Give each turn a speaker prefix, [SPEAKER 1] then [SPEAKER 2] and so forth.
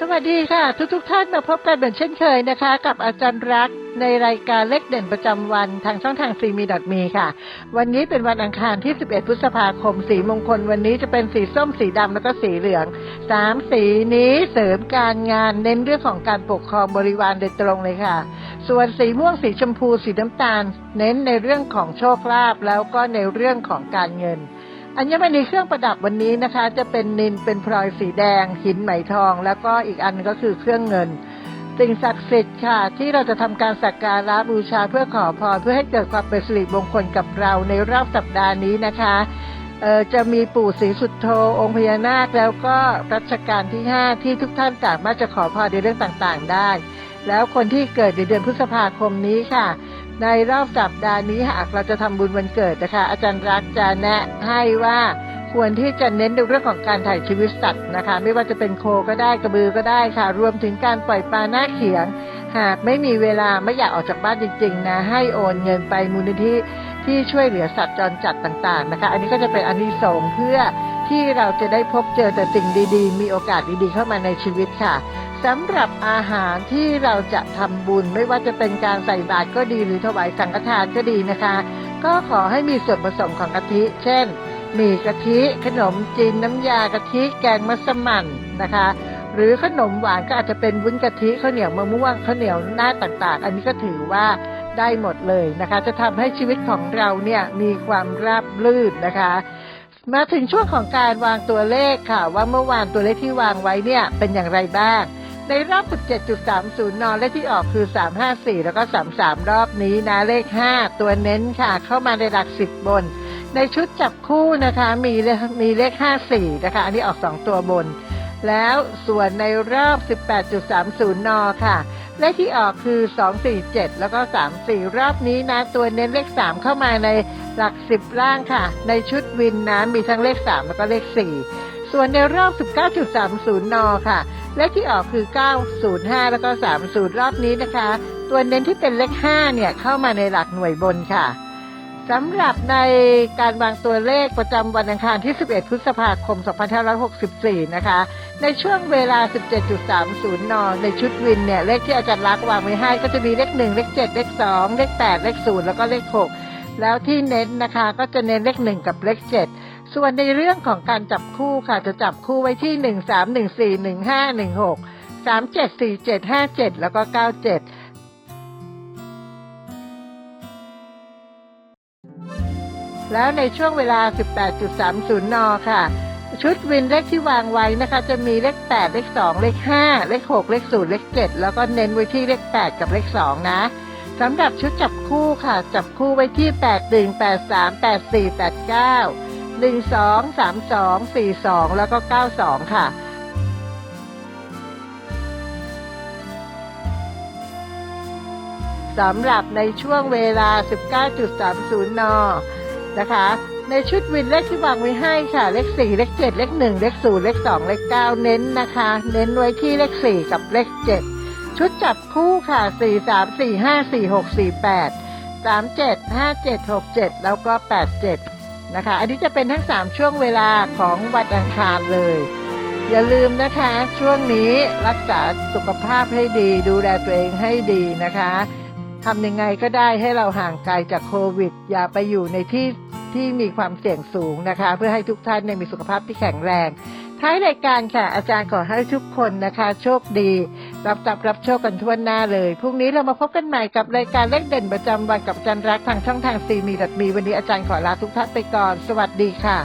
[SPEAKER 1] สวัสดีค่ะ ทุกทท่านมาพบกันเหมือนเช่นเคยนะคะ กับอาจารย์รักในรายการเลขเด่นประจำวันทางช่องทางซีมีดอทมีค่ะ วันนี้เป็นวันอังคารที่ 11 พฤษภาคม สีมงคล วันนี้จะเป็นสีส้มสีดำแล้วก็สีเหลืองสามสีนี้เสริมการงานเน้นเรื่องของการปกครองบริวารโดยตรงเลยค่ะ ส่วนสีม่วงสีชมพูสีน้ำตาล เน้นในเรื่องของโชคลาภแล้วก็ในเรื่องของการเงิน อัญมณีเครื่องประดับวันนี้นะคะ จะเป็นนินเป็นพลอยสีแดง หินไหมทอง แล้วก็อีกอันก็คือเครื่องเงิน สิ่งศักดิ์สิทธิ์ค่ะ ที่เราจะทำการสักการะบูชาเพื่อขอพรเพื่อให้เกิดความเป็นสิริมงคลกับเราในรอบสัปดาห์นี้นะคะจะมีปู่ศรีสุดโทองค์พญานาคแล้วก็รัชกาลที่ 5 ที่ทุกท่านสามารถจะขอพรในเรื่องต่างๆได้ แล้วคนที่เกิดในเดือนพฤษภาคมนี้ค่ะ ในรอบสัปดาห์นี้หากเราจะทำบุญวันเกิดนะคะ อาจารย์รักจะแนะให้ว่าควรที่จะเน้นในเรื่องของการถ่ายชีวิตสัตว์นะคะ ไม่ว่าจะเป็นโคก็ได้กระบือก็ได้ค่ะ รวมถึงการปล่อยปลาหน้าเขียง หากไม่มีเวลาไม่อยากออกจากบ้านจริง ๆ นะ ให้โอนเงินไปมูลนิธิที่ช่วยเหลือสัตว์จรจัดต่าง ๆ นะคะ อันนี้ก็จะเป็นอานิสงส์เพื่อที่เราจะได้พบเจอแต่สิ่งดี ๆ มีโอกาสดีๆเข้ามาในชีวิตค่ะ สำหรับอาหารที่เราจะทำบุญ ไม่ว่าจะเป็นการใส่บาตรก็ดีหรือถวายสังฆทานก็ดีนะคะ ก็ขอให้มีส่วนผสมของกะทิ เช่นหมี่กะทิ ขนมจีนน้ำยากะทิ แกงมัสมั่นนะคะ หรือขนมหวานก็อาจจะเป็นวุ้นกะทิข้าวเหนียวมะม่วงข้าวเหนียวหน้าต่างๆ อันนี้ก็ถือว่าได้หมดเลยนะคะ จะทำให้ชีวิตของเราเนี่ยมีความราบรื่นนะคะมาถึงช่วงของการวางตัวเลขค่ะ ว่าเมื่อวานตัวเลขที่วางไว้เนี่ยเป็นอย่างไรบ้าง ในรอบ 17.30นเลขที่ออกคือ 354 แล้วก็ 33 รอบนี้นะ เลข 5 ตัวเน้นค่ะ เข้ามาในหลัก 10 บน ในชุดจับคู่นะคะ มีมีเลข 54 นะคะ อันนี้ออก 2 ตัวบน แล้วส่วนในรอบ 18.30 นค่ะ เลขที่ออกคือ 247 แล้วก็ 34 รอบนี้นะ ตัวเน้นเลข 3 เข้ามาในหลัก 10 ล่างค่ะ ในชุดวินนะมีทั้งเลข 3 แล้วก็เลข 4 ส่วนในรอบ 19.30 นค่ะ เลขที่ออกคือ 905 แล้วก็ 30 รอบนี้นะคะ ตัวเน้นที่เป็นเลข 5 เนี่ย เข้ามาในหลักหน่วยบนค่ะสำหรับในการวางตัวเลขประจำวันอังคารที่ 11 พฤษภาคม 2564 นะคะ ในช่วงเวลา 17.30 น ในชุดวินเนี่ย เลขที่อาจารย์ลักษณ์วางไว้ให้ก็จะมีเลข 1 เลข 7 เลข 2 เลข 8 เลข 0 แล้วก็เลข 6 แล้วที่เน้นนะคะ ก็จะเน้นเลข 1 กับเลข 7 ส่วนในเรื่องของการจับคู่ค่ะจะจับคู่ไว้ที่ 1 3 1 4 1 5 1 6 3 7 4 7 5 7 แล้วก็ 97แล้วในช่วงเวลา 18.30 น ค่ะ ชุดวินเลขที่วางไว้นะคะ จะมีเลข 8 เลข 2 เลข 5 เลข 6 เลข 0 เลข 7 แล้วก็เน้นไว้ที่เลข 8 กับเลข 2 นะสำหรับชุดจับคู่ค่ะ จับคู่ไว้ที่ 8 1 8 3 8 4 8 9 1 2 3 2 4 2 แล้วก็ 92 ค่ะสำหรับในช่วงเวลา 19.30 น นะคะ ในชุดวินเลขที่วางไว้ให้ค่ะ เลข 4 เลข 7 เลข 1 เลข 0 เลข 2 เลข 9 เน้นนะคะ เน้นไว้ที่เลข 4 กับเลข 7 ชุดจับคู่ค่ะ 4 3 4 5 4 6 4 8 3 7 5 7 6 7 แล้วก็ 87 นะคะ อันนี้จะเป็นทั้ง 3 ช่วงเวลาของวันอังคารเลย อย่าลืมนะคะ ช่วงนี้รักษาสุขภาพให้ดี ดูแลตัวเองให้ดีนะคะทำยังไงก็ได้ให้เราห่างไกลจากโควิด อย่าไปอยู่ในที่ที่มีความเสี่ยงสูงนะคะ เพื่อให้ทุกท่านมีสุขภาพที่แข็งแรง ท้ายรายการค่ะอาจารย์ขอให้ทุกคนนะคะ โชคดี รับทรัพย์รับโชคกันทั่วหน้าเลย พรุ่งนี้เรามาพบกันใหม่กับรายการเลขเด่นประจำวันกับอาจารย์รักทางช่องทางซีมีดัดมีวันนี้อาจารย์ขอลาทุกท่านไปก่อน สวัสดีค่ะ